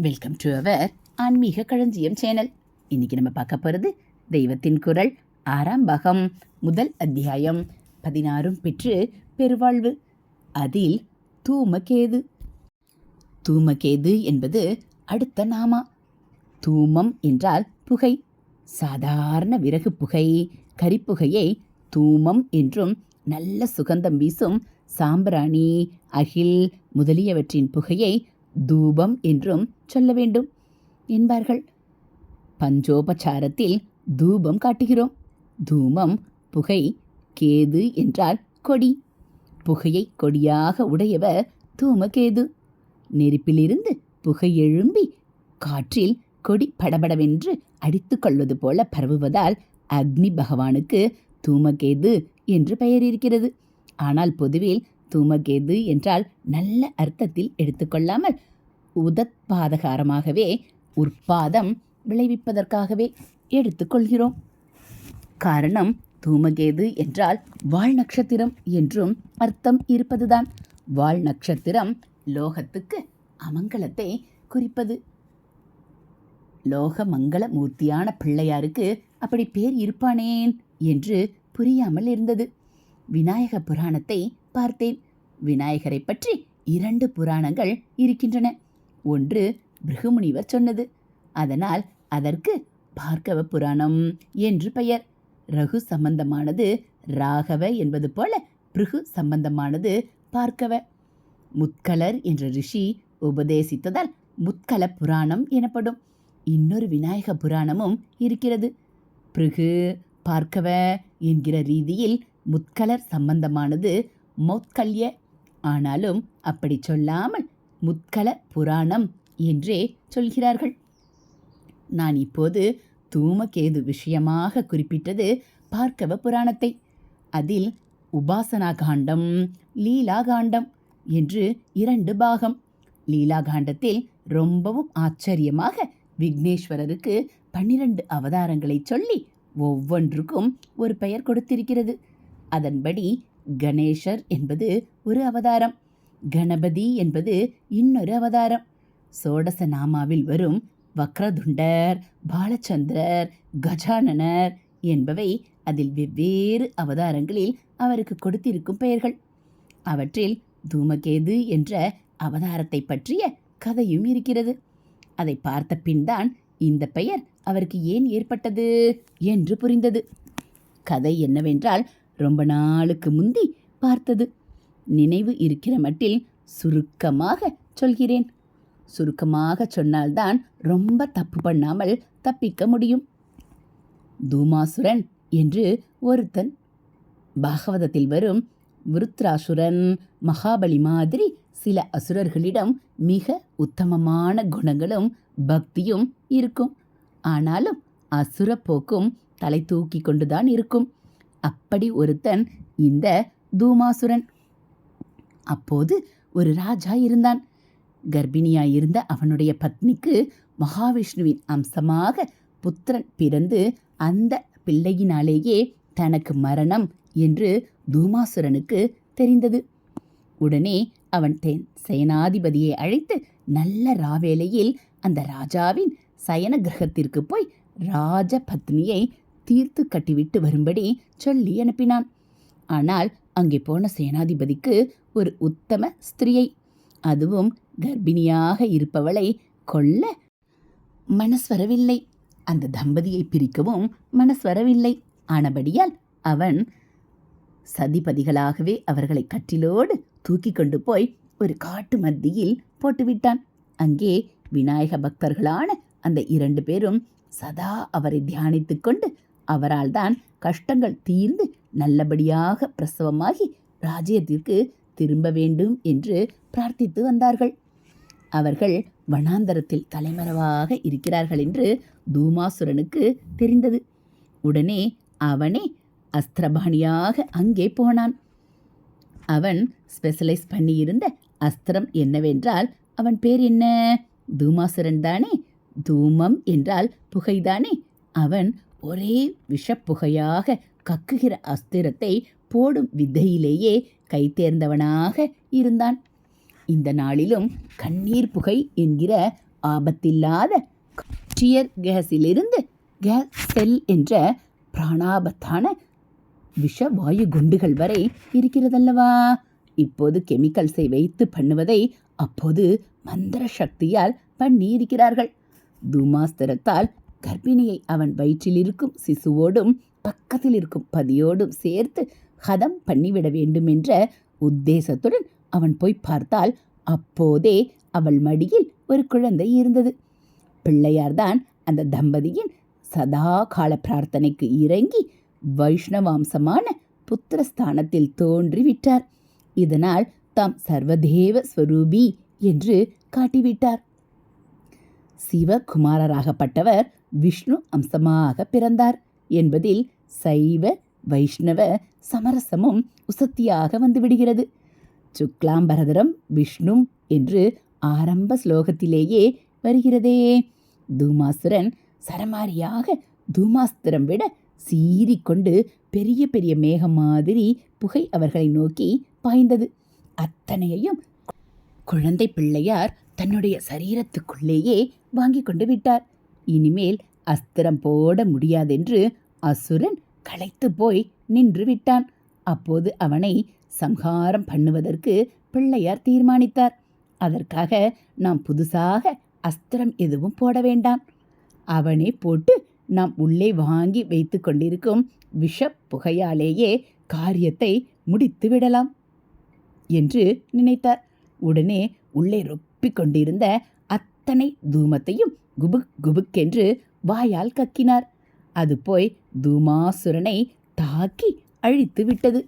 Welcome to our ஆன்மீக களஞ்சியம் channel இன்னைக்கு நம்ம பார்க்க போகிறது தெய்வத்தின் குரல் ஆறாம் பாகம் முதல் அத்தியாயம் பதினாறும் பெற்று பெருவாழ்வு. அதில் தூமகேது. தூமகேது என்பது அடுத்த நாமா. தூமம் என்றால் புகை சாதாரண விறகு புகை கரிப்புகையை தூமம் என்றும் நல்ல சுகந்தம் வீசும் சாம்பிராணி அகில் முதலியவற்றின் புகையை தூபம் என்றும் சொல்ல வேண்டும். என்பார்கள். பஞ்சோபச்சாரத்தில் தூபம் காட்டுகிறோம். தூமம் புகை கேது என்றால் கொடி. புகையை கொடியாக உடையவர் தூமகேது. நெருப்பிலிருந்து புகை எழும்பி காற்றில் கொடி படபடவென்று அடித்து கொள்வது போல பரவுவதால் அக்னி பகவானுக்கு தூமகேது என்று பெயர் இருக்கிறது. ஆனால் பொதுவில் தூமகேது என்றால் நல்ல அர்த்தத்தில் எடுத்துக்கொள்ளாமல் உதத்பாதகாரமாகவே உற்பாதம் விளைவிப்பதற்காகவே எடுத்துக்கொள்கிறோம். காரணம் தூமகேது என்றால் வால் நட்சத்திரம் என்றும் அர்த்தம் இருப்பதுதான். வால் நட்சத்திரம் லோகத்துக்கு அமங்கலத்தை குறிப்பது. லோக மங்கள மூர்த்தியான பிள்ளையாருக்கு அப்படி பேர் இருப்பானேன் என்று புரியாமல் இருந்தது. விநாயக புராணத்தை பார்த்தேன். விநாயகரை பற்றி இரண்டு புராணங்கள் இருக்கின்றன. ஒன்று பிருகுமுனிவர் சொன்னது. அதனால் அதற்கு பார்க்கவ புராணம் என்று பெயர். ரகு சம்பந்தமானது ராகவ என்பது போல பிருகு சம்பந்தமானது பார்க்கவ. முத்கலர் என்ற ரிஷி உபதேசித்ததால் முத்கல புராணம் எனப்படும். இன்னொரு விநாயக புராணமும் இருக்கிறது. பிருகு பார்க்கவ என்கிற ரீதியில் முத்கலர் சம்பந்தமானது மௌத்கல்ய. ஆனாலும் அப்படி சொல்லாமல் முத்கல புராணம் என்றே சொல்கிறார்கள். நான் இப்போது தூமகேது விஷயமாக குறிப்பிட்டது பார்க்கவ புராணத்தை. அதில் உபாசனா காண்டம் லீலா காண்டம் என்று இரண்டு பாகம். லீலா காண்டத்தில் ரொம்பவும் ஆச்சரியமாக விக்னேஸ்வரருக்கு பன்னிரண்டு அவதாரங்களை சொல்லி ஒவ்வொன்றுக்கும் ஒரு பெயர் கொடுத்திருக்கிறது. அதன்படி கணேசர் என்பது ஒரு அவதாரம். கணபதி என்பது இன்னொரு அவதாரம். சோடச நாமாவில் வரும் வக்ரதுண்டர் பாலச்சந்திரர் கஜானனர் என்பவை அதில் வெவ்வேறு அவதாரங்களில் அவருக்கு கொடுத்திருக்கும் பெயர்கள். அவற்றில் தூமகேது என்ற அவதாரத்தை பற்றிய கதையும் இருக்கிறது. அதை பார்த்த பின்தான் இந்த பெயர் அவருக்கு ஏன் ஏற்பட்டது என்று புரிந்தது. கதை என்னவென்றால் ரொம்ப நாளுக்கு முந்தி பார்த்தது. நினைவு இருக்கிற மட்டில் சுருக்கமாக சொல்கிறேன். சுருக்கமாக சொன்னால்தான் ரொம்ப தப்பு பண்ணாமல் தப்பிக்க முடியும். தூமாசுரன் என்று ஒருத்தன். பாகவதத்தில் வரும் விருத்ராசுரன் மகாபலி மாதிரி சில அசுரர்களிடம் மிக உத்தமமான குணங்களும் பக்தியும் இருக்கும். ஆனாலும் அசுர போக்கும் தலை தூக்கி கொண்டுதான் இருக்கும். அப்படி ஒருத்தன் இந்த தூமாசுரன். அப்போது ஒரு ராஜா இருந்தான். கர்ப்பிணியாயிருந்த அவனுடைய பத்னிக்கு மகாவிஷ்ணுவின் அம்சமாக புத்திரன் பிறந்து அந்த பிள்ளையினாலேயே தனக்கு மரணம் என்று தூமாசுரனுக்கு தெரிந்தது. உடனே அவன் தென் சேனாதிபதியை அழைத்து நல்ல ராவேளையில் அந்த ராஜாவின் சயன கிரகத்திற்கு போய் ராஜ பத்னியை தீர்த்து கட்டிவிட்டு வரும்படி சொல்லி அனுப்பினான். ஆனால் அங்கே போன சேனாதிபதிக்கு ஒரு உத்தம ஸ்திரியை. அதுவும் கர்ப்பிணியாக இருப்பவளை கொல்ல மனஸ்வரவில்லை அந்த தம்பதியை பிரிக்கவும் மனஸ் வரவில்லை. ஆனபடியால் அவன் சதிபதிகளாகவே அவர்களை கட்டிலோடு தூக்கி கொண்டு போய் ஒரு காட்டு மத்தியில் போட்டுவிட்டான். அங்கே விநாயக பக்தர்களான அந்த இரண்டு பேரும் சதா அவரை தியானித்து கொண்டு அவரால் தான் கஷ்டங்கள் தீர்ந்து நல்லபடியாக பிரசவமாகி ராஜ்யத்திற்கு திரும்ப வேண்டும் என்று பிரார்த்தித்து வந்தார்கள். அவர்கள் வனாந்தரத்தில் தலைமறைவாக இருக்கிறார்கள் என்று தூமாசுரனுக்கு தெரிந்தது. உடனே அவனே அஸ்திரபாணியாக அங்கே போனான். அவன் ஸ்பெஷலைஸ் பண்ணியிருந்த அஸ்திரம் என்னவென்றால் அவன் பேர் என்ன? தூமாசுரன் தானே? தூமம் என்றால் புகைதானே அவன் ஒரே விஷப்புகையாக கக்குகிற அஸ்திரத்தை போடும் வித்தையிலேயே கைத்தேர்ந்தவனாக இருந்தான். இந்த நாளிலும் கண்ணீர் புகை என்கிற ஆபத்தில்லாத டியர் கேஸிலிருந்து கேஸ் செல் என்ற பிராணாபத்தான விஷ வாயு குண்டுகள் வரை இருக்கிறதல்லவா? இப்போது கெமிக்கல்ஸை வைத்து பண்ணுவதை அப்போது மந்திர சக்தியால் பண்ணியிருக்கிறார்கள். தூமாஸ்திரத்தால் கர்ப்பிணியை அவன் வயிற்றில் இருக்கும் சிசுவோடும் பக்கத்தில் இருக்கும் பதியோடும் சேர்த்து ஹதம் பண்ணிவிட வேண்டும் என்ற உத்தேசத்துடன் அவன் போய் பார்த்தால் அப்போதே அவள் மடியில் ஒரு குழந்தை இருந்தது. பிள்ளையார்தான் அந்த தம்பதியின் சதா கால பிரார்த்தனைக்கு இறங்கி வைஷ்ணவாம்சமான புத்திரஸ்தானத்தில் தோன்றிவிட்டார். இதனால் தாம் சர்வதேவ ஸ்வரூபி என்று காட்டிவிட்டார். சிவகுமாரராகப்பட்டவர் விஷ்ணு அம்சமாக பிறந்தார் என்பதில் சைவ வைஷ்ணவ சமரசமும் உசத்தியாக வந்துவிடுகிறது. சுக்லாம்பரதரம் விஷ்ணு என்று ஆரம்ப ஸ்லோகத்திலேயே வருகிறதே. தூமாசுரன் சரமாரியாக தூமாஸ்திரம் விட சீறிக்கொண்டு பெரிய பெரிய மேகம் மாதிரி புகை அவர்களை நோக்கி பாய்ந்தது. அத்தனையையும் குழந்தை பிள்ளையார் தன்னுடைய சரீரத்துக்குள்ளேயே வாங்கி கொண்டு விட்டார். இனிமேல் அஸ்திரம் போட முடியாதென்று அசுரன் களைத்து போய் நின்று விட்டான். அப்போது அவனை சம்ஹாரம் பண்ணுவதற்கு பிள்ளையார் தீர்மானித்தார். அதற்காக நாம் புதுசாக அஸ்திரம் எதுவும் போட வேண்டாம். அவனே போட்டு நாம் உள்ளே வாங்கி வைத்து கொண்டிருக்கும் விஷ புகையாலேயே காரியத்தை முடித்து விடலாம் என்று நினைத்தார். உடனே உள்ளே ரொப்பிக் கொண்டிருந்த அத்தனை தூமத்தையும் குபுக் குபுக்கென்று வாயால் கக்கினார். அது போய் தூமாசுரனை தாக்கி அழித்து விட்டது.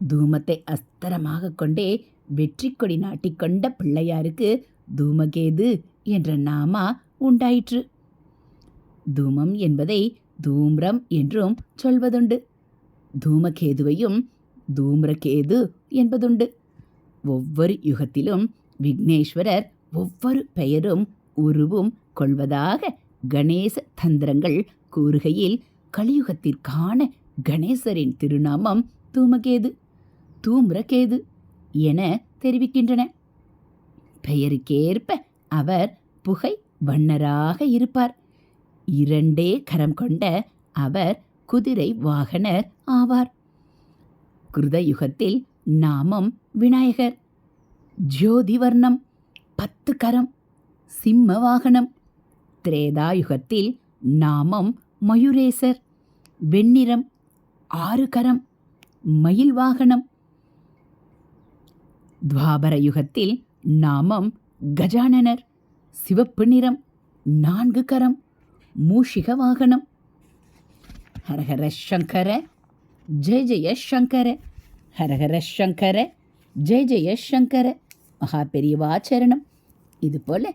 தூமத்தை அஸ்தரமாக கொண்டே வெற்றி கொடி நாட்டிக்கொண்ட பிள்ளையாருக்கு தூமகேது என்ற நாமா உண்டாயிற்று. தூமம் என்பதை தூம்ரம் என்றும் சொல்வதுண்டு. தூமகேதுவையும் தூம்ரகேது என்பதுண்டு. ஒவ்வொரு யுகத்திலும் விக்னேஸ்வரர் ஒவ்வொரு பெயரும் உருவும் கொள்வதாக கணேச தந்திரங்கள் கூறுகையில் கலியுகத்திற்கான கணேசரின் திருநாமம் தூமகேது தூம்ரகேது என தெரிவிக்கின்றன. பெயருக்கேற்ப அவர் புகை வண்ணராக இருப்பார். இரண்டே கரம் கொண்ட அவர் குதிரை வாகனர் ஆவார். கிருதயுகத்தில் நாமம் விநாயகர். ஜோதிவர்ணம் பத்து கரம். சிம்ம வாகனம் திரேதாயுகத்தில் நாமம் மயூரேசர் வெண்ணிறம் ஆறு கரம் மயில் வாகனம். துவாபர யுகத்தில் நாமம் கஜானனர் சிவப்பு நிறம் நான்கு கரம் மூஷிக வாகனம். ஹரஹர சங்கர ஜெய ஜெய சங்கர ஹரஹர சங்கர ஜெய ஜெய சங்கர. மகா பெரியவாச்சரணம் இதுபோல்